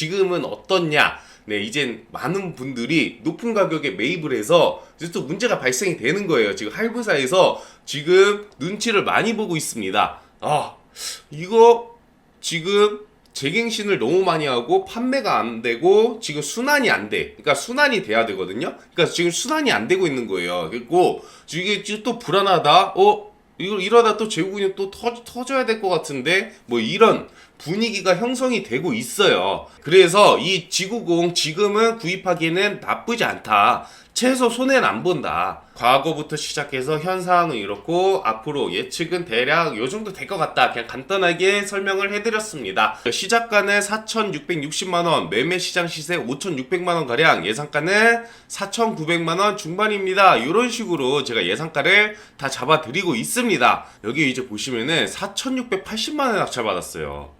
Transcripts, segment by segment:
지금은 어떻냐? 네, 이젠 많은 분들이 높은 가격에 매입을 해서 이제 또 문제가 발생이 되는 거예요. 지금 할부사에서 지금 눈치를 많이 보고 있습니다. 아, 이거 지금 재갱신을 너무 많이 하고 판매가 안 되고 지금 순환이 안 돼. 그러니까 순환이 돼야 되거든요. 그러니까 지금 순환이 안 되고 있는 거예요. 그리고 이게 또 불안하다. 어, 이거 이러다 또 재고근이 또 터, 터져야 될 것 같은데 뭐 이런 분위기가 형성이 되고 있어요. 그래서 이 지구공 지금은 구입하기에는 나쁘지 않다. 최소 손해는 안 본다. 과거부터 시작해서 현 상황은 이렇고 앞으로 예측은 대략 요 정도 될 것 같다. 그냥 간단하게 설명을 해드렸습니다. 시작가는 4,660만 원, 매매 시장 시세 5,600만 원 가량, 예상가는 4,900만 원 중반입니다. 이런 식으로 제가 예상가를 다 잡아드리고 있습니다. 여기 이제 보시면은 4,680만 원 낙찰 받았어요.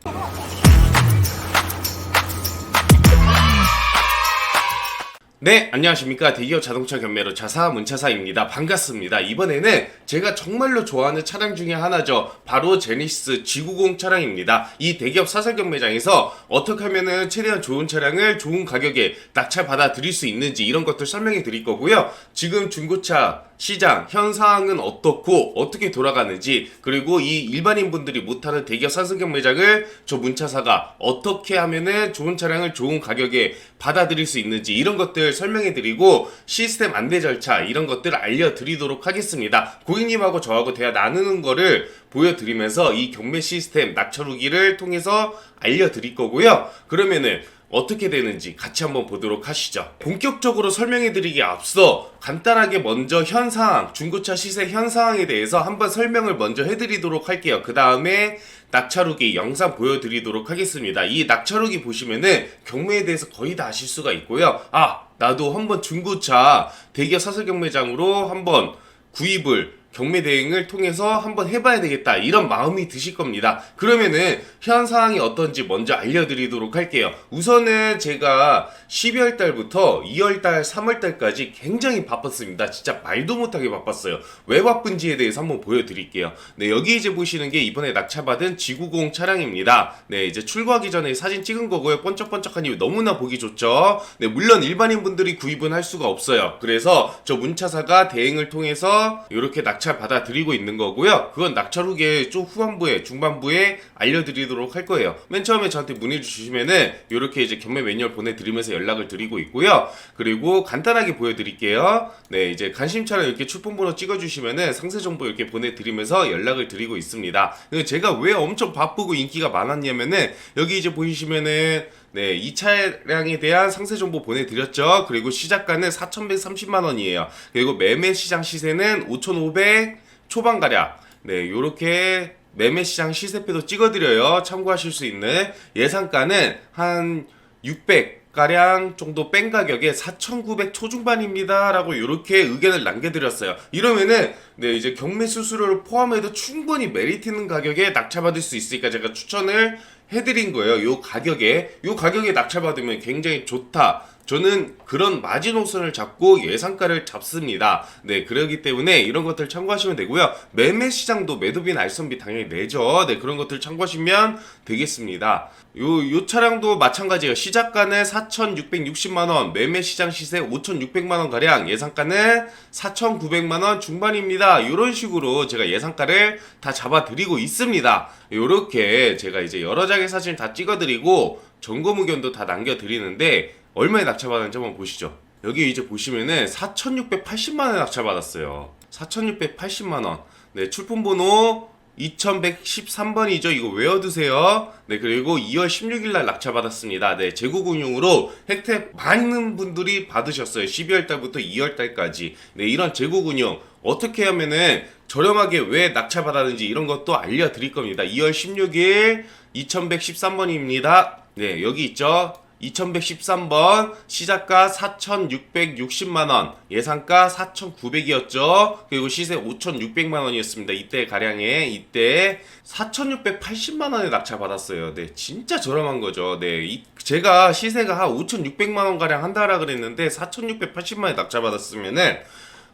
네, 안녕하십니까. 대기업 자동차 경매로 자사 문차사입니다. 반갑습니다. 이번에는 제가 정말로 좋아하는 차량 중에 하나죠. 바로 제니시스 G90 차량입니다. 이 대기업 사설 경매장에서 어떻게 하면은 최대한 좋은 차량을 좋은 가격에 낙찰 받아 드릴 수 있는지 이런 것들 설명해 드릴 거고요. 지금 중고차 시장 현 상황은 어떻고 어떻게 돌아가는지 그리고 이 일반인 분들이 못하는 대기업 사설 경매장을 저 문차사가 어떻게 하면은 좋은 차량을 좋은 가격에 받아들일 수 있는지 이런 것들 설명해 드리고 시스템 안내 절차 이런 것들 알려드리도록 하겠습니다. 고객님하고 저하고 대화 나누는 거를 보여드리면서 이 경매 시스템 낙찰 후기를 통해서 알려드릴 거고요. 그러면은 어떻게 되는지 같이 한번 보도록 하시죠. 본격적으로 설명해 드리기 앞서 간단하게 먼저 현 상황, 중고차 시세 현 상황에 대해서 한번 설명을 먼저 해 드리도록 할게요. 그 다음에 낙찰후기 영상 보여드리도록 하겠습니다. 이 낙찰후기 보시면은 경매에 대해서 거의 다 아실 수가 있고요. 아, 나도 한번 중고차 대기업 사설 경매장으로 한번 구입을 경매 대행을 통해서 한번 해봐야 되겠다 이런 마음이 드실 겁니다. 그러면은 현 상황이 어떤지 먼저 알려드리도록 할게요. 우선은 제가 12월 달부터 2월 달, 3월 달까지 굉장히 바빴습니다. 진짜 말도 못하게 바빴어요. 왜 바쁜지에 대해서 한번 보여드릴게요. 네 여기 이제 보시는 게 이번에 낙찰받은 지구공 차량입니다. 네 이제 출고하기 전에 사진 찍은 거고요. 번쩍번쩍하니 너무나 보기 좋죠. 네 물론 일반인 분들이 구입은 할 수가 없어요. 그래서 저 문차사가 대행을 통해서 이렇게 낙찰 받아드리고 있는 거고요. 그건 낙찰 후기에 좀 후반부에 중반부에 알려드리도록 할 거예요. 맨 처음에 저한테 문의 주시면은 이렇게 이제 경매 매뉴얼 보내드리면서 연락을 드리고 있고요. 그리고 간단하게 보여드릴게요. 네 이제 관심차량 이렇게 출품번호 찍어주시면은 상세 정보 이렇게 보내드리면서 연락을 드리고 있습니다. 제가 왜 엄청 바쁘고 인기가 많았냐면은 여기 이제 보시면은 네, 이 차량에 대한 상세 정보 보내드렸죠. 그리고 시작가는 4,130만 원이에요. 그리고 매매 시장 시세는 5,500 초반 가량. 네, 요렇게 매매 시장 시세표도 찍어드려요. 참고하실 수 있는 예상가는 한 600. 가량 정도 뺀 가격에 4,900 초중반입니다. 라고 이렇게 의견을 남겨드렸어요. 이러면은, 네, 이제 경매 수수료를 포함해도 충분히 메리트 있는 가격에 낙찰받을 수 있으니까 제가 추천을 해드린 거예요. 요 가격에. 요 가격에 낙찰받으면 굉장히 좋다. 저는 그런 마지노선을 잡고 예상가를 잡습니다. 네, 그러기 때문에 이런 것들 참고하시면 되고요. 매매 시장도 매도비나 알선비 당연히 내죠. 네, 그런 것들 참고하시면 되겠습니다. 요, 요 차량도 마찬가지예요. 시작가는 4,660만원, 매매 시장 시세 5,600만원 가량, 예상가는 4,900만원 중반입니다. 요런 식으로 제가 예상가를 다 잡아드리고 있습니다. 요렇게 제가 이제 여러 장의 사진 다 찍어드리고, 점검 의견도 다 남겨드리는데, 얼마에 낙찰받았는지 한번 보시죠. 여기 이제 보시면은 4,680만원 낙찰받았어요. 4,680만 원. 네, 출품번호 2113번이죠. 이거 외워두세요. 네, 그리고 2월 16일 날 낙찰받았습니다. 네, 재고금융으로 혜택 많은 분들이 받으셨어요. 12월 달부터 2월 달까지. 네, 이런 재고금융 어떻게 하면은 저렴하게 왜 낙찰받았는지 이런 것도 알려드릴 겁니다. 2월 16일 2113번입니다. 네, 여기 있죠. 2113번 시작가 4,660만원 예상가 4,900이었죠. 그리고 시세 5,600만원이었습니다. 이때 가량에 이때 4,680만원에 낙찰 받았어요. 네 진짜 저렴한 거죠. 네 이, 제가 시세가 한 5,600만원 가량 한다라 그랬는데 4,680만원에 낙찰 받았으면은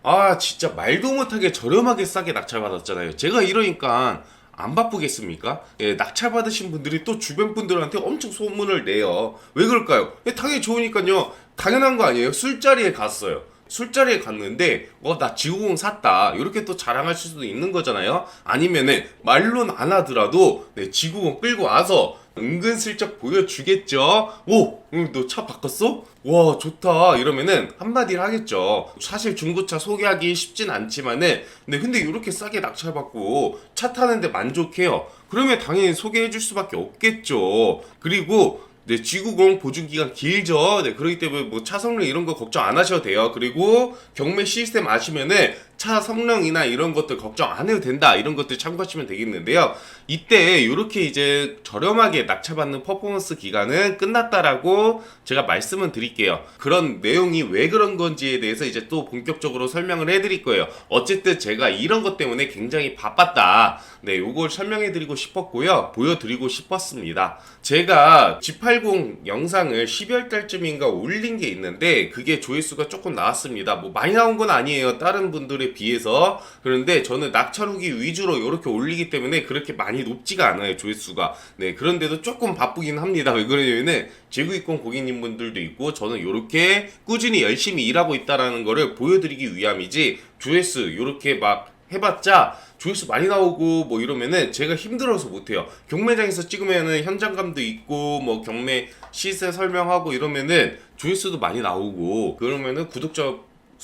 아 진짜 말도 못하게 저렴하게 싸게 낙찰 받았잖아요. 제가 이러니까 안 바쁘겠습니까? 예, 낙찰 받으신 분들이 또 주변 분들한테 엄청 소문을 내요. 왜 그럴까요? 예, 당연히 좋으니까요. 당연한 거 아니에요? 술자리에 갔어요. 술자리에 갔는데 어 나 지구공 샀다. 이렇게 또 자랑할 수도 있는 거잖아요. 아니면은 말로는 안 하더라도 네, 지구공 끌고 와서 은근슬쩍 보여주겠죠? 오 너 차 바꿨어? 와 좋다. 이러면은 한마디를 하겠죠. 사실 중고차 소개하기 쉽진 않지만은 네 근데 이렇게 싸게 낙찰받고 차 타는데 만족해요. 그러면 당연히 소개해 줄 수밖에 없겠죠. 그리고 네, 지구공 보증 기간 길죠. 네, 그렇기 때문에 뭐 차 성능 이런 거 걱정 안 하셔도 돼요. 그리고 경매 시스템 아시면은 차 성능이나 이런 것들 걱정 안 해도 된다. 이런 것들 참고하시면 되겠는데요. 이때 이렇게 이제 저렴하게 낙찰받는 퍼포먼스 기간은 끝났다라고 제가 말씀을 드릴게요. 그런 내용이 왜 그런 건지에 대해서 이제 또 본격적으로 설명을 해드릴 거예요. 어쨌든 제가 이런 것 때문에 굉장히 바빴다. 네, 요걸 설명해 드리고 싶었고요. 보여드리고 싶었습니다. 제가 G80 영상을 12월 달쯤인가 올린 게 있는데 그게 조회수가 조금 나왔습니다. 뭐 많이 나온 건 아니에요. 다른 분들 에 비해서. 그런데 저는 낙찰 후기 위주로 이렇게 올리기 때문에 그렇게 많이 높지가 않아요. 조회수가. 네, 그런데도 조금 바쁘긴 합니다. 왜 그러냐면은 제구이권 고객님분들도 있고 저는 이렇게 꾸준히 열심히 일하고 있다라는 거를 보여드리기 위함이지 조회수 이렇게 막 해봤자 조회수 많이 나오고 뭐 이러면은 제가 힘들어서 못해요. 경매장에서 찍으면은 현장감도 있고 뭐 경매 시세 설명하고 이러면은 조회수도 많이 나오고 그러면은 구독자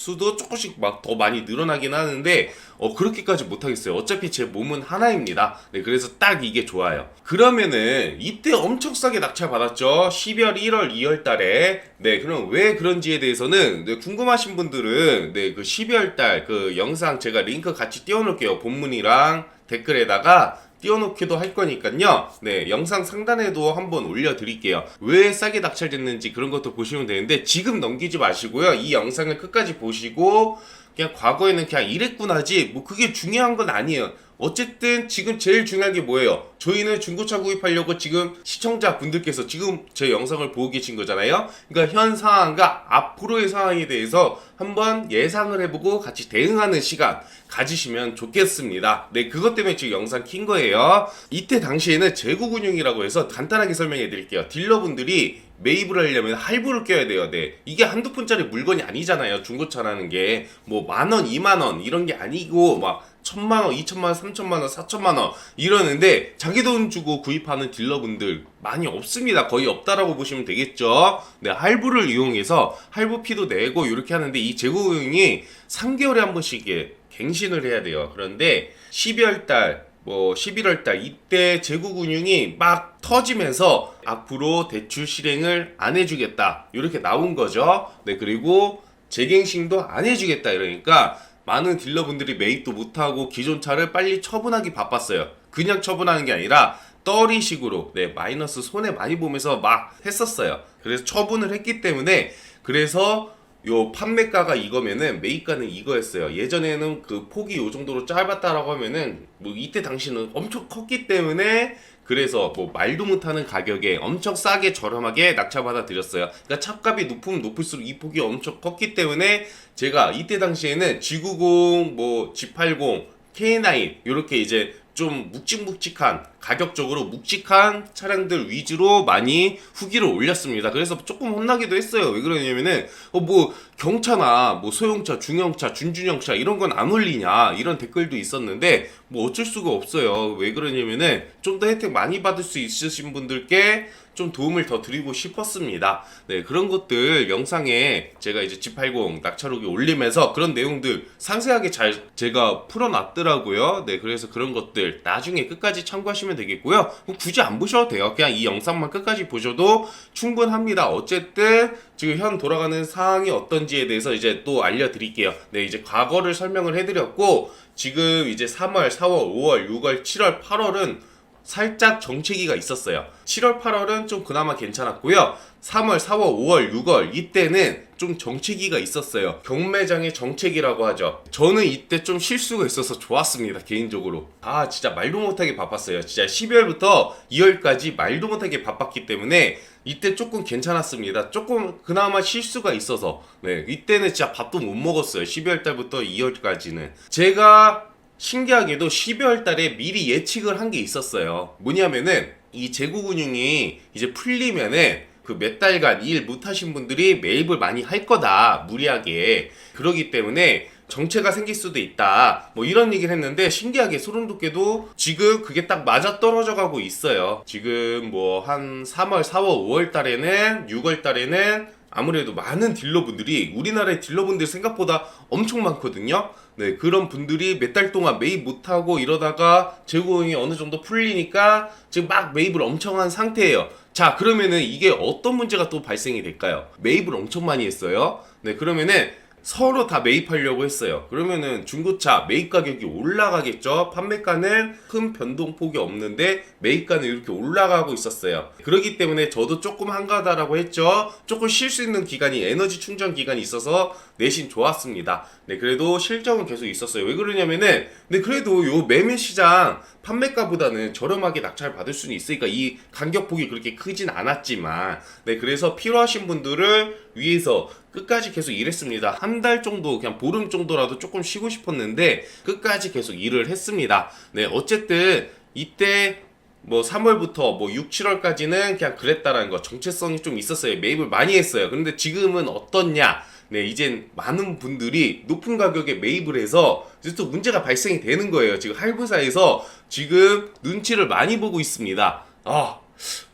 수도 조금씩 막 더 많이 늘어나긴 하는데 어 그렇게까지 못하겠어요. 어차피 제 몸은 하나입니다. 네 그래서 딱 이게 좋아요. 그러면은 이때 엄청 싸게 낙찰 받았죠. 12월, 1월, 2월 달에 네 그럼 왜 그런지에 대해서는 네, 궁금하신 분들은 네 그 12월 달 그 영상 제가 링크 같이 띄워놓을게요. 본문이랑 댓글에다가 띄워놓기도 할 거니까요. 네, 영상 상단에도 한번 올려드릴게요. 왜 싸게 낙찰됐는지 그런 것도 보시면 되는데 지금 넘기지 마시고요. 이 영상을 끝까지 보시고 그냥 과거에는 그냥 이랬구나지 뭐 그게 중요한 건 아니에요. 어쨌든 지금 제일 중요한 게 뭐예요? 저희는 중고차 구입하려고 지금 시청자 분들께서 지금 제 영상을 보고 계신 거잖아요. 그러니까 현 상황과 앞으로의 상황에 대해서 한번 예상을 해보고 같이 대응하는 시간 가지시면 좋겠습니다. 네, 그것 때문에 지금 영상 킨 거예요. 이때 당시에는 재고 근육이라고 해서 간단하게 설명해 드릴게요. 딜러분들이 매입을 하려면 할부를 껴야 돼요. 네. 이게 한두 푼짜리 물건이 아니잖아요. 중고차라는 게. 뭐 만 원, 이만 원 이런 게 아니고 막 천만 원, 이천만 원, 삼천만 원, 사천만 원 이러는데 자기 돈 주고 구입하는 딜러분들 많이 없습니다. 거의 없다라고 보시면 되겠죠. 네, 할부를 이용해서 할부피도 내고 이렇게 하는데 이 재고용이 3개월에 한 번씩 갱신을 해야 돼요. 그런데 12월 달, 뭐 11월 달 이때 재고 근육이 막 터지면서 앞으로 대출 실행을 안 해주겠다 이렇게 나온 거죠. 네 그리고 재갱신도 안 해주겠다 이러니까 많은 딜러분들이 매입도 못하고 기존 차를 빨리 처분하기 바빴어요. 그냥 처분하는 게 아니라 떨이식으로 네 마이너스 손해 많이 보면서 막 했었어요. 그래서 처분을 했기 때문에 그래서 요 판매가가 이거면은 매입가는 이거였어요. 예전에는 그 폭이 요 정도로 짧았다라고 하면은 뭐 이때 당시는 엄청 컸기 때문에 그래서 뭐 말도 못하는 가격에 엄청 싸게 저렴하게 낙찰받아 드렸어요. 그러니까 차값이 높으면 높을수록 이 폭이 엄청 컸기 때문에 제가 이때 당시에는 G90, 뭐 G80, K9 이렇게 이제 좀 묵직묵직한 가격적으로 묵직한 차량들 위주로 많이 후기를 올렸습니다. 그래서 조금 혼나기도 했어요. 왜 그러냐면은 어 뭐 경차나 뭐 소형차, 중형차, 준준형차 이런 건 안 올리냐 이런 댓글도 있었는데 뭐 어쩔 수가 없어요. 왜 그러냐면은 좀 더 혜택 많이 받을 수 있으신 분들께 좀 도움을 더 드리고 싶었습니다. 네, 그런 것들 영상에 제가 이제 G80 낙찰후기 올리면서 그런 내용들 상세하게 잘 제가 풀어놨더라고요. 네, 그래서 그런 것들 나중에 끝까지 참고하시면 되겠고요. 뭐 굳이 안 보셔도 돼요. 그냥 이 영상만 끝까지 보셔도 충분합니다. 어쨌든 지금 현 돌아가는 상황이 어떤지에 대해서 이제 또 알려드릴게요. 네, 이제 과거를 설명을 해드렸고 지금 이제 3월, 4월, 5월, 6월, 7월, 8월은 살짝 정체기가 있었어요. 7월, 8월은 좀 그나마 괜찮았고요. 3월, 4월, 5월, 6월 이때는 좀 정체기가 있었어요. 경매장의 정체기라고 하죠. 저는 이때 좀 실수가 있어서 좋았습니다. 개인적으로. 아 진짜 말도 못하게 바빴어요. 진짜 12월부터 2월까지 말도 못하게 바빴기 때문에 이때 조금 괜찮았습니다. 조금 그나마 실수가 있어서 네 이때는 진짜 밥도 못 먹었어요. 12월 달부터 2월까지는 제가 신기하게도 12월 달에 미리 예측을 한 게 있었어요. 뭐냐면은 이 재고 근육이 이제 풀리면은 그 몇 달간 일 못하신 분들이 매입을 많이 할 거다 무리하게 그러기 때문에 정체가 생길 수도 있다 뭐 이런 얘기를 했는데 신기하게 소름 돋게도 지금 그게 딱 맞아 떨어져 가고 있어요 지금 뭐 한 3월 4월 5월 달에는 6월 달에는 아무래도 많은 딜러분들이 우리나라의 딜러분들 생각보다 엄청 많거든요. 네, 그런 분들이 몇 달 동안 매입 못하고 이러다가 재고용이 어느 정도 풀리니까 지금 막 매입을 엄청 한 상태예요. 자, 그러면은 이게 어떤 문제가 또 발생이 될까요? 매입을 엄청 많이 했어요. 네, 그러면은 서로 다 매입하려고 했어요. 그러면은 중고차 매입 가격이 올라가겠죠. 판매가는 큰 변동폭이 없는데 매입가는 이렇게 올라가고 있었어요. 그렇기 때문에 저도 조금 한가하다라고 했죠. 조금 쉴 수 있는 기간이 에너지 충전 기간이 있어서 내심 좋았습니다. 네, 그래도 실적은 계속 있었어요. 왜 그러냐면은 네, 그래도 요 매매 시장 판매가보다는 저렴하게 낙찰 받을 수는 있으니까 이 간격폭이 그렇게 크진 않았지만 네, 그래서 필요하신 분들을 위해서 끝까지 계속 일했습니다. 한 달 정도, 그냥 보름 정도라도 조금 쉬고 싶었는데, 끝까지 계속 일을 했습니다. 네, 어쨌든, 이때, 뭐 3월부터 뭐 6, 7월까지는 그냥 그랬다라는 거 정체성이 좀 있었어요. 매입을 많이 했어요. 그런데 지금은 어떻냐? 네, 이젠 많은 분들이 높은 가격에 매입을 해서 이제 또 문제가 발생이 되는 거예요. 지금 할부사에서 지금 눈치를 많이 보고 있습니다. 아,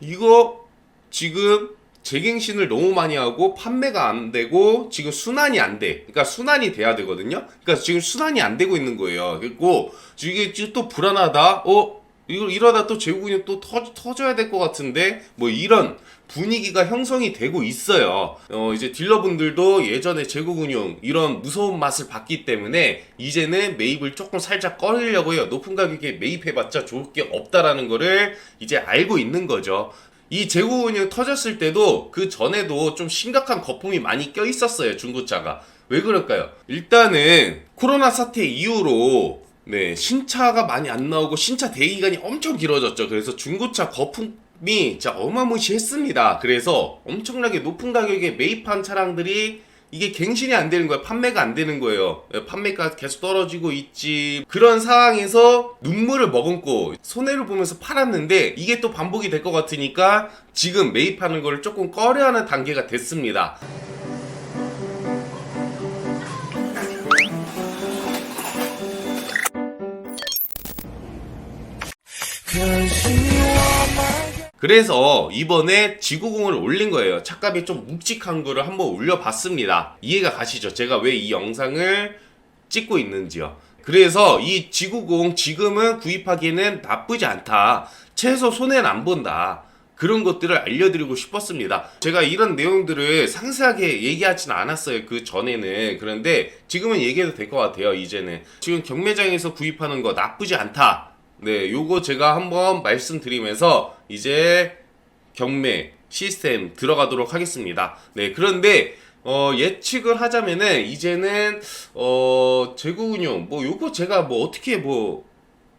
이거 지금 재갱신을 너무 많이 하고 판매가 안 되고 지금 순환이 안 돼. 그러니까 순환이 돼야 되거든요. 그러니까 지금 순환이 안 되고 있는 거예요. 그리고 이게 또 불안하다. 어? 이거 이러다 또 재고근육 또 터, 터져야 될 것 같은데 뭐 이런 분위기가 형성이 되고 있어요. 어, 이제 딜러분들도 예전에 재고근육 이런 무서운 맛을 봤기 때문에 이제는 매입을 조금 살짝 꺼리려고 해요. 높은 가격에 매입해봤자 좋을 게 없다라는 거를 이제 알고 있는 거죠. 이 재고운이 터졌을 때도 그 전에도 좀 심각한 거품이 많이 껴 있었어요 중고차가. 왜 그럴까요? 일단은 코로나 사태 이후로 네 신차가 많이 안 나오고 신차 대기 기간이 엄청 길어졌죠. 그래서 중고차 거품이 진짜 어마무시했습니다. 그래서 엄청나게 높은 가격에 매입한 차량들이 이게 갱신이 안 되는 거예요. 판매가 안 되는 거예요. 예, 판매가 계속 떨어지고 있지. 그런 상황에서 눈물을 머금고 손해를 보면서 팔았는데 이게 또 반복이 될 것 같으니까 지금 매입하는 걸 조금 꺼려하는 단계가 됐습니다. 그래서 이번에 지구공을 올린 거예요. 착값이 좀 묵직한 거를 한번 올려봤습니다. 이해가 가시죠? 제가 왜 이 영상을 찍고 있는지요. 그래서 이 지구공 지금은 구입하기에는 나쁘지 않다. 최소 손해는 안 본다. 그런 것들을 알려드리고 싶었습니다. 제가 이런 내용들을 상세하게 얘기하진 않았어요. 그 전에는. 그런데 지금은 얘기해도 될 것 같아요. 이제는. 지금 경매장에서 구입하는 거 나쁘지 않다. 네, 요거 제가 한번 말씀드리면서 이제 경매 시스템 들어가도록 하겠습니다. 네, 그런데 어, 예측을 하자면은 이제는 어, 재고 운용 뭐 요거 제가 뭐 어떻게 뭐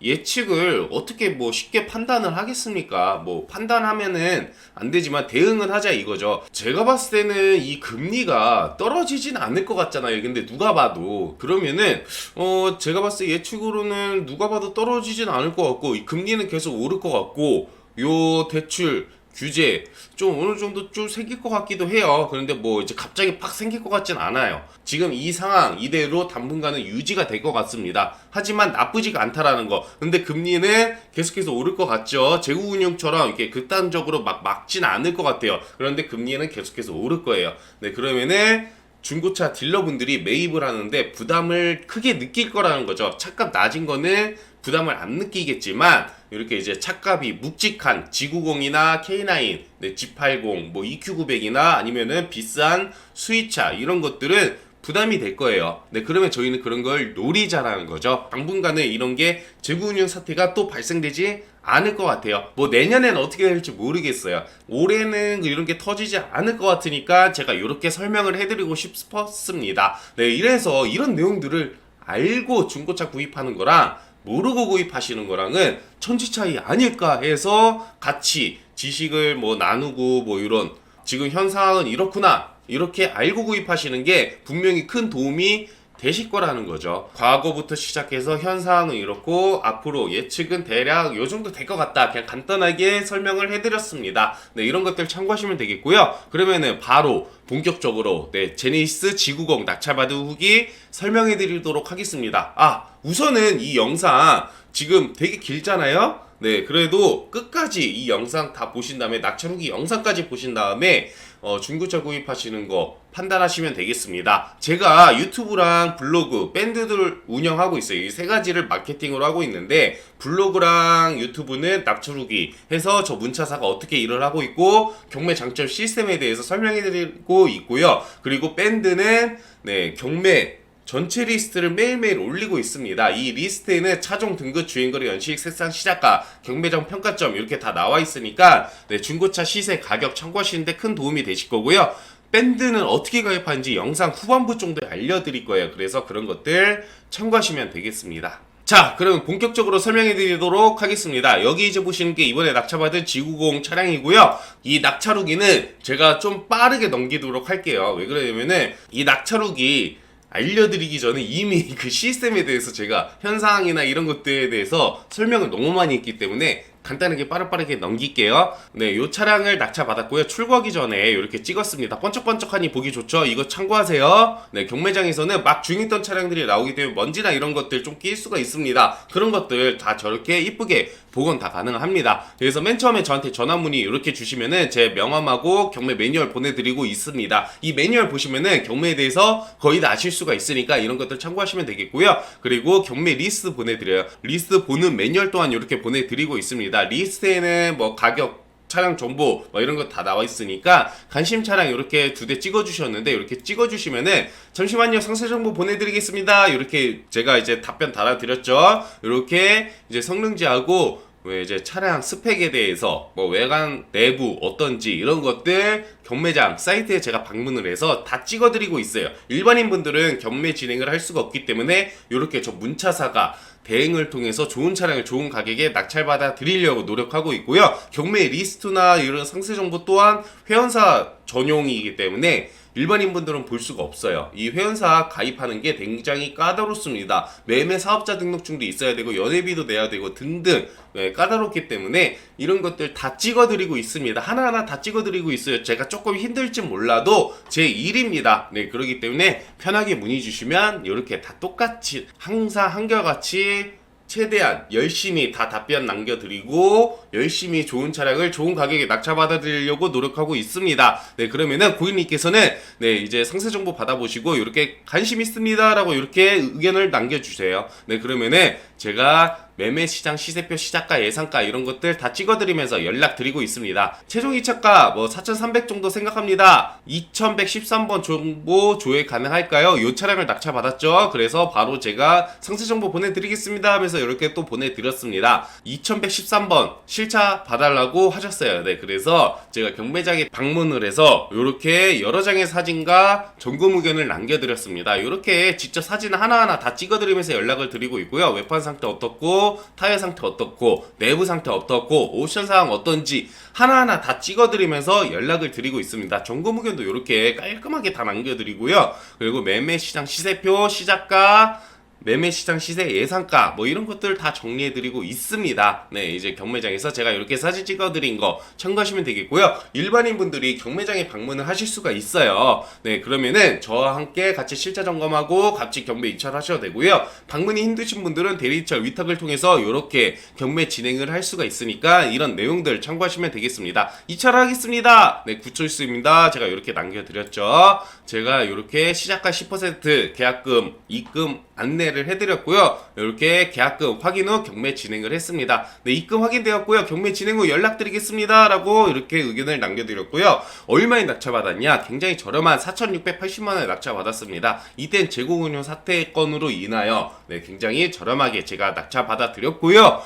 예측을 어떻게 뭐 쉽게 판단을 하겠습니까? 뭐 판단하면은 안 되지만 대응은 하자 이거죠. 제가 봤을 때는 이 금리가 떨어지진 않을 것 같잖아요. 근데 누가 봐도 그러면은 어 제가 봤을 때 예측으로는 누가 봐도 떨어지진 않을 것 같고 이 금리는 계속 오를 것 같고 요 대출 규제 좀 어느 정도 좀 생길 것 같기도 해요. 그런데 뭐 이제 갑자기 팍 생길 것 같진 않아요. 지금 이 상황 이대로 당분간은 유지가 될 것 같습니다. 하지만 나쁘지가 않다라는 거. 근데 금리는 계속해서 오를 것 같죠. 재고운용처럼 이렇게 극단적으로 막 막진 않을 것 같아요. 그런데 금리는 계속해서 오를 거예요. 네, 그러면은 중고차 딜러분들이 매입을 하는데 부담을 크게 느낄 거라는 거죠. 차값 낮은 거는 부담을 안 느끼겠지만 이렇게 이제 차값이 묵직한 G90이나 K9, 네, G80, 뭐 EQ900이나 아니면은 비싼 수입차 이런 것들은 부담이 될 거예요. 네, 그러면 저희는 그런 걸 노리자라는 거죠. 당분간은 이런 게 재구운용 사태가 또 발생되지 않을 것 같아요. 뭐 내년에는 어떻게 될지 모르겠어요. 올해는 이런 게 터지지 않을 것 같으니까 제가 이렇게 설명을 해드리고 싶었습니다. 네, 이래서 이런 내용들을 알고 중고차 구입하는 거랑 모르고 구입하시는 거랑은 천지 차이 아닐까 해서 같이 지식을 뭐 나누고 뭐 이런 지금 현 상황은 이렇구나 이렇게 알고 구입하시는 게 분명히 큰 도움이 되실 거라는 거죠. 과거부터 시작해서 현 상황은 이렇고 앞으로 예측은 대략 요 정도 될 것 같다. 그냥 간단하게 설명을 해드렸습니다. 네, 이런 것들 참고하시면 되겠고요. 그러면은 바로 본격적으로 네, 제니스 지구공 낙찰받은 후기 설명해 드리도록 하겠습니다. 아, 우선은 이 영상 지금 되게 길잖아요? 네, 그래도 끝까지 이 영상 다 보신 다음에 낙찰 후기 영상까지 보신 다음에 어, 중고차 구입하시는 거 판단하시면 되겠습니다. 제가 유튜브랑 블로그, 밴드들 운영하고 있어요. 이 세 가지를 마케팅으로 하고 있는데 블로그랑 유튜브는 후기 해서 저 문차사가 어떻게 일을 하고 있고 경매 장점 시스템에 대해서 설명해 드리고 있고요. 그리고 밴드는 네, 경매 전체 리스트를 매일매일 올리고 있습니다. 이 리스트에는 차종 등급 주행거리 연식 색상 시작가 경매장 평가점 이렇게 다 나와 있으니까 네, 중고차 시세 가격 참고하시는데 큰 도움이 되실 거고요. 밴드는 어떻게 가입하는지 영상 후반부 정도에 알려드릴 거예요. 그래서 그런 것들 참고하시면 되겠습니다. 자, 그럼 본격적으로 설명해 드리도록 하겠습니다. 여기 이제 보시는 게 이번에 낙찰받은 지구공 차량이고요. 이 낙찰후기는 제가 좀 빠르게 넘기도록 할게요. 왜 그러냐면은 이 낙찰후기 알려드리기 전에 이미 그 시스템에 대해서 제가 현상이나 이런 것들에 대해서 설명을 너무 많이 했기 때문에 간단하게 빠르빠르게 넘길게요. 네, 요 차량을 낙차 받았고요. 출고하기 전에 이렇게 찍었습니다. 번쩍번쩍하니 보기 좋죠? 이거 참고하세요. 네, 경매장에서는 막 주행했던 차량들이 나오기 때문에 먼지나 이런 것들 좀낄 수가 있습니다. 그런 것들 다 저렇게 이쁘게 복원 다 가능합니다. 그래서 맨 처음에 저한테 전화 문의 이렇게 주시면은 제 명함하고 경매 매뉴얼 보내드리고 있습니다. 이 매뉴얼 보시면은 경매에 대해서 거의 다 아실 수가 있으니까 이런 것들 참고하시면 되겠고요. 그리고 경매 리스트 보내드려요. 리스트 보는 매뉴얼 또한 이렇게 보내드리고 있습니다. 리스트에는 뭐 가격 차량 정보 뭐 이런 거 다 나와 있으니까 관심 차량 이렇게 두 대 찍어 주셨는데 이렇게 찍어 주시면은 잠시만요 상세 정보 보내드리겠습니다. 이렇게 제가 이제 답변 달아드렸죠? 이렇게 이제 성능지하고 왜 이제 차량 스펙에 대해서 뭐 외관 내부 어떤지 이런 것들 경매장 사이트에 제가 방문을 해서 다 찍어드리고 있어요. 일반인 분들은 경매 진행을 할 수가 없기 때문에 이렇게 저 문차사가 대행을 통해서 좋은 차량을 좋은 가격에 낙찰받아 드리려고 노력하고 있고요. 경매 리스트나 이런 상세 정보 또한 회원사 전용이기 때문에 일반인 분들은 볼 수가 없어요. 이 회원사 가입하는 게 굉장히 까다롭습니다. 매매 사업자 등록증도 있어야 되고 연회비도 내야 되고 등등 네, 까다롭기 때문에 이런 것들 다 찍어드리고 있습니다. 하나하나 다 찍어드리고 있어요. 제가 조금 힘들지 몰라도 제 일입니다. 네, 그렇기 때문에 편하게 문의 주시면 이렇게 다 똑같이 항상 한결같이 최대한 열심히 다 답변 남겨드리고 열심히 좋은 차량을 좋은 가격에 낙찰받아 드리려고 노력하고 있습니다. 네 그러면은 고객님께서는 네 이제 상세 정보 받아보시고 이렇게 관심 있습니다라고 이렇게 의견을 남겨주세요. 네 그러면은 제가 매매 시장 시세표 시작가 예상가 이런 것들 다 찍어드리면서 연락드리고 있습니다. 최종 이차가 뭐 4,300 정도 생각합니다. 2,113번 정보 조회 가능할까요? 요 차량을 낙찰 받았죠. 그래서 바로 제가 상세 정보 보내드리겠습니다 하면서 이렇게 또 보내드렸습니다. 2,113번 실차 봐달라고 하셨어요. 네, 그래서 제가 경매장에 방문을 해서 이렇게 여러 장의 사진과 점검 의견을 남겨드렸습니다. 이렇게 직접 사진 하나하나 다 찍어드리면서 연락을 드리고 있고요. 외판 상태 어떻고 타이어 상태 어떻고 내부 상태 어떻고 옵션 사항 어떤지 하나하나 다 찍어드리면서 연락을 드리고 있습니다. 점검 의견도 이렇게 깔끔하게 다 남겨드리고요. 그리고 매매 시장 시세표 시작가 매매 시장 시세 예상가 뭐 이런 것들 다 정리해 드리고 있습니다. 네, 이제 경매장에서 제가 이렇게 사진 찍어 드린 거 참고하시면 되겠고요. 일반인 분들이 경매장에 방문을 하실 수가 있어요. 네, 그러면은 저와 함께 같이 실차 점검하고 같이 경매 입찰하셔도 되고요. 방문이 힘드신 분들은 대리입찰 위탁을 통해서 이렇게 경매 진행을 할 수가 있으니까 이런 내용들 참고하시면 되겠습니다. 입찰하겠습니다. 네, 구철수입니다. 제가 이렇게 남겨 드렸죠. 제가 이렇게 시작가 10% 계약금, 입금 안내를 해드렸고요. 이렇게 계약금 확인 후 경매 진행을 했습니다. 네, 입금 확인되었고요. 경매 진행 후 연락드리겠습니다라고 이렇게 의견을 남겨드렸고요. 얼마에 낙찰받았냐? 굉장히 저렴한 4,680만 원에 낙찰받았습니다. 이땐 재고운용 사태 건으로 인하여 네, 굉장히 저렴하게 제가 낙찰받아 드렸고요.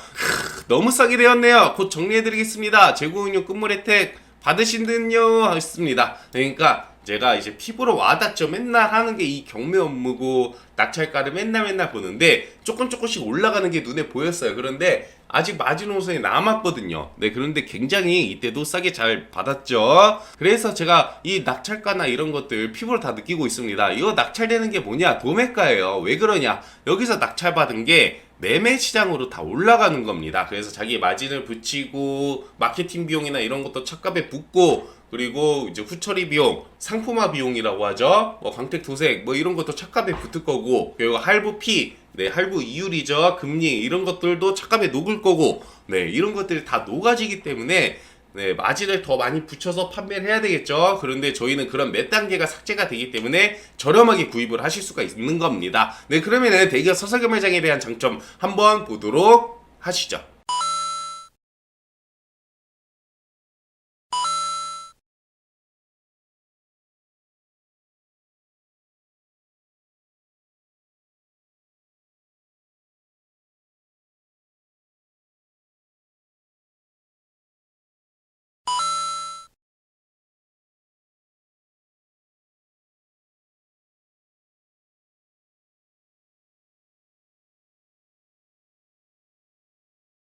너무 싸게 되었네요. 곧 정리해드리겠습니다. 재고운용 끝물 혜택 받으신 듯요? 했습니다. 그러니까 제가 이제 피부로 와닿죠. 맨날 하는 게 이 경매 업무고 낙찰가를 맨날 맨날 보는데 조금 조금씩 올라가는 게 눈에 보였어요. 그런데 아직 마지노선이 남았거든요. 네, 그런데 굉장히 이때도 싸게 잘 받았죠. 그래서 제가 이 낙찰가나 이런 것들 피부로 다 느끼고 있습니다. 이거 낙찰되는 게 뭐냐? 도매가예요. 왜 그러냐? 여기서 낙찰받은 게 매매 시장으로 다 올라가는 겁니다. 그래서 자기 마진을 붙이고 마케팅 비용이나 이런 것도 찻값에 붙고 그리고 이제 후처리 비용, 상품화 비용이라고 하죠. 뭐 광택 도색 뭐 이런 것도 찻값에 붙을 거고 그리고 할부 피, 네 할부 이율이죠. 금리 이런 것들도 찻값에 녹을 거고 네 이런 것들이 다 녹아지기 때문에 네, 마진을 더 많이 붙여서 판매를 해야 되겠죠. 그런데 저희는 그런 몇 단계가 삭제가 되기 때문에 저렴하게 구입을 하실 수가 있는 겁니다. 네, 그러면은 대기업 서설금 매장에 대한 장점 한번 보도록 하시죠.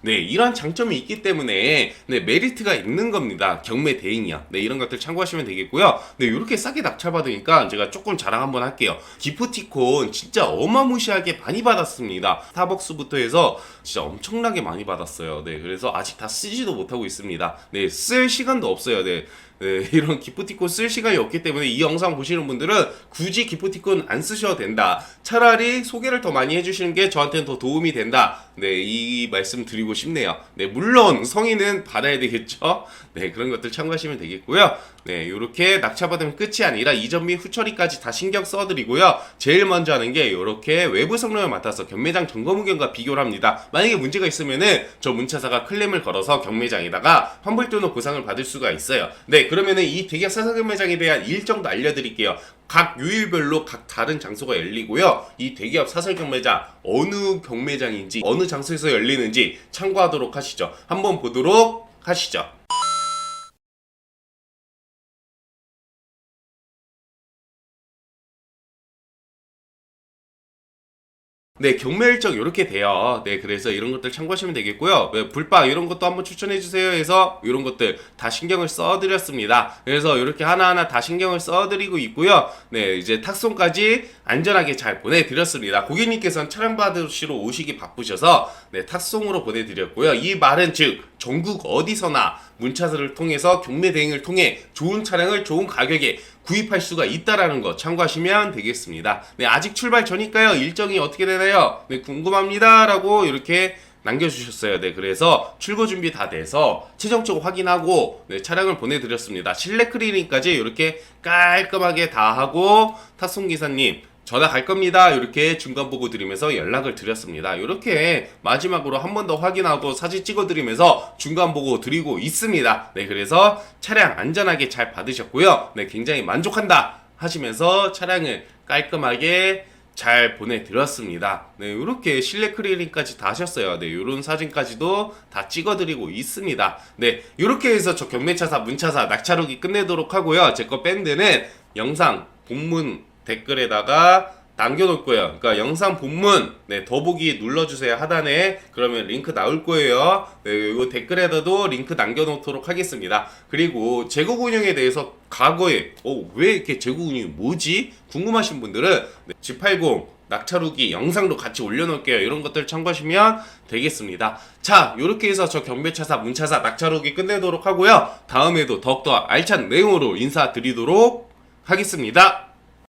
네, 이런 장점이 있기 때문에 네, 메리트가 있는 겁니다. 경매 대행이요. 네, 이런 것들 참고하시면 되겠고요. 네, 이렇게 싸게 낙찰받으니까 제가 조금 자랑 한번 할게요. 기프티콘 진짜 어마무시하게 많이 받았습니다. 스타벅스부터 해서 진짜 엄청나게 많이 받았어요. 네, 그래서 아직 다 쓰지도 못하고 있습니다. 네, 쓸 시간도 없어요. 네. 네, 이런 기프티콘 쓸 시간이 없기 때문에 이 영상 보시는 분들은 굳이 기프티콘 안 쓰셔도 된다. 차라리 소개를 더 많이 해주시는 게 저한테는 더 도움이 된다. 네, 이 말씀 드리고 싶네요. 네, 물론 성인은 받아야 되겠죠. 네, 그런 것들 참고하시면 되겠고요. 네, 이렇게 낙찰받으면 끝이 아니라 이전 및 후처리까지 다 신경 써드리고요. 제일 먼저 하는 게 이렇게 외부 성능을 맡아서 경매장 점검 의견과 비교를 합니다. 만약에 문제가 있으면은 저 문차사가 클램을 걸어서 경매장에다가 환불 또는 보상을 받을 수가 있어요. 네, 그러면은 이 대기업 사서 경매장에 대한 일정도 알려드릴게요. 각 요일별로 각 다른 장소가 열리고요. 이 대기업 사설 경매장 어느 경매장인지 어느 장소에서 열리는지 참고하도록 하시죠. 한번 보도록 하시죠. 네, 경매 일정 이렇게 돼요. 네, 그래서 이런 것들 참고하시면 되겠고요. 네, 불빵 이런 것도 한번 추천해 주세요 해서 이런 것들 다 신경을 써 드렸습니다. 그래서 이렇게 하나하나 다 신경을 써 드리고 있고요. 네, 이제 탁송까지 안전하게 잘 보내 드렸습니다. 고객님께서는 차량 받으시러 오시기 바쁘셔서 네, 탁송으로 보내 드렸고요. 이 말은 즉 전국 어디서나 문차사를 통해서 경매 대행을 통해 좋은 차량을 좋은 가격에 구입할 수가 있다라는 거 참고하시면 되겠습니다. 네, 아직 출발 전이니까요. 일정이 어떻게 되나요? 네, 궁금합니다라고 이렇게 남겨주셨어요. 네, 그래서 출고 준비 다 돼서 최종적으로 확인하고 네, 차량을 보내드렸습니다. 실내 클리닝까지 이렇게 깔끔하게 다 하고 탔송 기사님 전화 갈 겁니다. 이렇게 중간 보고 드리면서 연락을 드렸습니다. 이렇게 마지막으로 한 번 더 확인하고 사진 찍어 드리면서 중간 보고 드리고 있습니다. 네, 그래서 차량 안전하게 잘 받으셨고요. 네, 굉장히 만족한다 하시면서 차량을 깔끔하게 잘 보내드렸습니다. 네, 이렇게 실내 클리닝까지 다 하셨어요. 네, 이런 사진까지도 다 찍어드리고 있습니다. 네, 이렇게 해서 저 경매차사, 문차사, 낙차록이 끝내도록 하고요. 제 거 밴드는 영상, 본문, 댓글에다가 남겨놓을 거예요. 그러니까 영상 본문 네, 더보기 눌러주세요 하단에 그러면 링크 나올 거예요. 네, 이거 댓글에다도 링크 남겨놓도록 하겠습니다. 그리고 재고 운영에 대해서 과거에 어, 왜 이렇게 재고 운영이 뭐지 궁금하신 분들은 네, G80 낙차루기 영상도 같이 올려놓을게요. 이런 것들 참고하시면 되겠습니다. 자, 이렇게 해서 저 경매차사, 문차사, 낙차루기 끝내도록 하고요. 다음에도 더욱더 알찬 내용으로 인사드리도록 하겠습니다.